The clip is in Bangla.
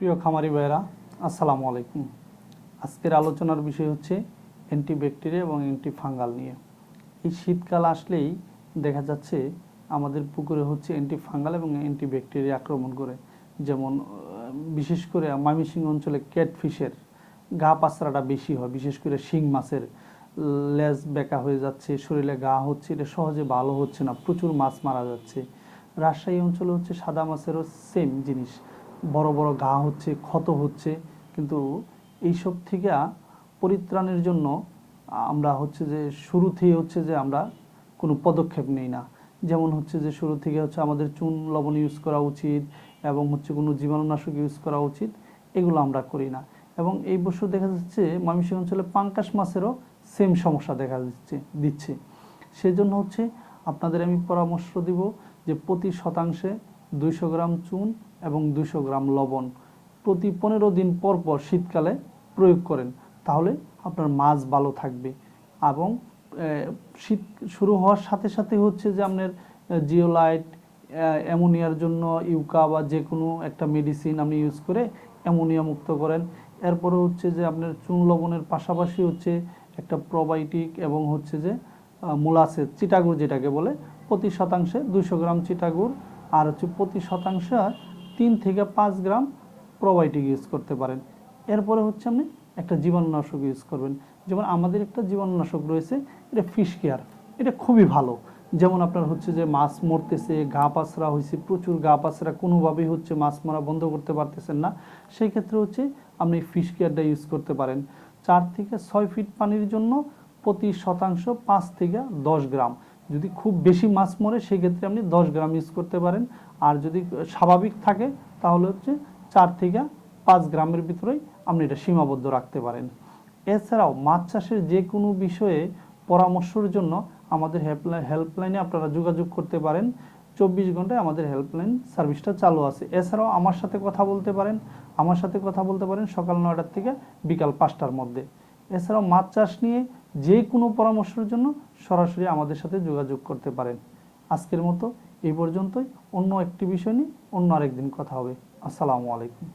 প্রিয় খামারি ভাইয়েরা, আসসালামু আলাইকুম। আজকের আলোচনার বিষয় হচ্ছে অ্যান্টিব্যাকটেরিয়া এবং অ্যান্টি ফাঙ্গাল নিয়ে। এই শীতকাল আসলেই দেখা যাচ্ছে আমাদের পুকুরে হচ্ছে অ্যান্টি ফাঙ্গাল এবং অ্যান্টিব্যাকটেরিয়া আক্রমণ করে। যেমন বিশেষ করে মামিসিং অঞ্চলে ক্যাটফিশের গা পাসরাটা বেশি হয়, বিশেষ করে শিং মাছের লেজ বেঁকা হয়ে যাচ্ছে, শরীরে গা হচ্ছে, এটা সহজে ভালো হচ্ছে না, প্রচুর মাছ মারা যাচ্ছে। রাজশাহী অঞ্চলে হচ্ছে সাদা মাছেরও সেম জিনিস। বড় বড় ঘা হচ্ছে, ক্ষত হচ্ছে, কিন্তু এইসব থেকে পরিত্রাণের জন্য আমরা হচ্ছে যে শুরু থেকে হচ্ছে যে আমরা কোনো পদক্ষেপ নেই না। যেমন হচ্ছে যে শুরু থেকে হচ্ছে আমাদের চুন লবণ ইউজ করা উচিত এবং হচ্ছে কোনো জীবাণুনাশক ইউজ করা উচিত, এগুলো আমরা করি না। এবং এই বছর দেখা যাচ্ছে ময়মনসিংহ অঞ্চলে পাঙ্কাশ মাছেরও সেম সমস্যা দেখা দিচ্ছে দিচ্ছে। সেই জন্য হচ্ছে আপনাদের আমি পরামর্শ দিব যে প্রতি শতাংশে দুইশো গ্রাম চুন এবং দুশো গ্রাম লবণ প্রতি পনেরো দিন পর পর শীতকালে প্রয়োগ করেন। তাহলে আপনার মাছ ভালো থাকবে এবং শীত শুরু হওয়ার সাথে সাথে হচ্ছে যে আপনার জিওলাইট অ্যামোনিয়ার জন্য ইউকা বা যে কোনো একটা মেডিসিন আপনি ইউজ করে অ্যামোনিয়া মুক্ত করেন। এরপরে হচ্ছে যে আপনার চুন লবণের পাশাপাশি হচ্ছে একটা প্রোবায়োটিক এবং হচ্ছে যে মোলাসেস, চিটাগুড় যেটাকে বলে, প্রতি শতাংশে দুশো গ্রাম চিটাগুড়। আর হচ্ছে প্রতি শতাংশে তিন থেকে পাঁচ গ্রাম প্রোবায়োটিক ইউজ করতে পারেন। এরপরে হচ্ছে আপনি একটা জীবাণুনাশক ইউজ করবেন। যেমন আমাদের একটা জীবাণুনাশক রয়েছে, এটা ফিশ কেয়ার। এটা খুবই ভালো। যেমন আপনার হচ্ছে যে মাছ মরতেছে, গা পাসরা হয়েছে প্রচুর গা পাসরা কোনোভাবেই হচ্ছে মাছ মারা বন্ধ করতে পারতেছেন না। সেই ক্ষেত্রে হচ্ছে আপনি ফিশ কেয়ারটা ইউজ করতে পারেন। চার থেকে ছয় ফিট পানির জন্য প্রতি শতাংশ পাঁচ থেকে দশ গ্রাম। যদি খুব বেশি মাছ মরে, সেক্ষেত্রে আপনি দশ গ্রাম ইউজ করতে পারেন। আর যদি স্বাভাবিক থাকে, তাহলে হচ্ছে চার থেকে পাঁচ গ্রামের ভিতরেই আপনি এটা সীমাবদ্ধ রাখতে পারেন। এছাড়াও মাছ চাষের যে কোনো বিষয়ে পরামর্শের জন্য আমাদের হেল্পলাইন হেল্পলাইনে আপনারা যোগাযোগ করতে পারেন। চব্বিশ ঘন্টায় আমাদের হেল্পলাইন সার্ভিসটা চালু আছে। এছাড়াও আমার সাথে কথা বলতে পারেন। আমার সাথে কথা বলতে পারেন সকাল নয়টার থেকে বিকাল পাঁচটার মধ্যে। এছাড়াও মাছ চাষ নিয়ে যে কোনো পরামর্শের জন্য সরাসরি আমাদের সাথে যোগাযোগ করতে পারেন। আজকের মতো এই পর্যন্তই। অন্য একটি বিষয় নিয়ে অন্য আরেকদিন কথা হবে। আসসালামু আলাইকুম।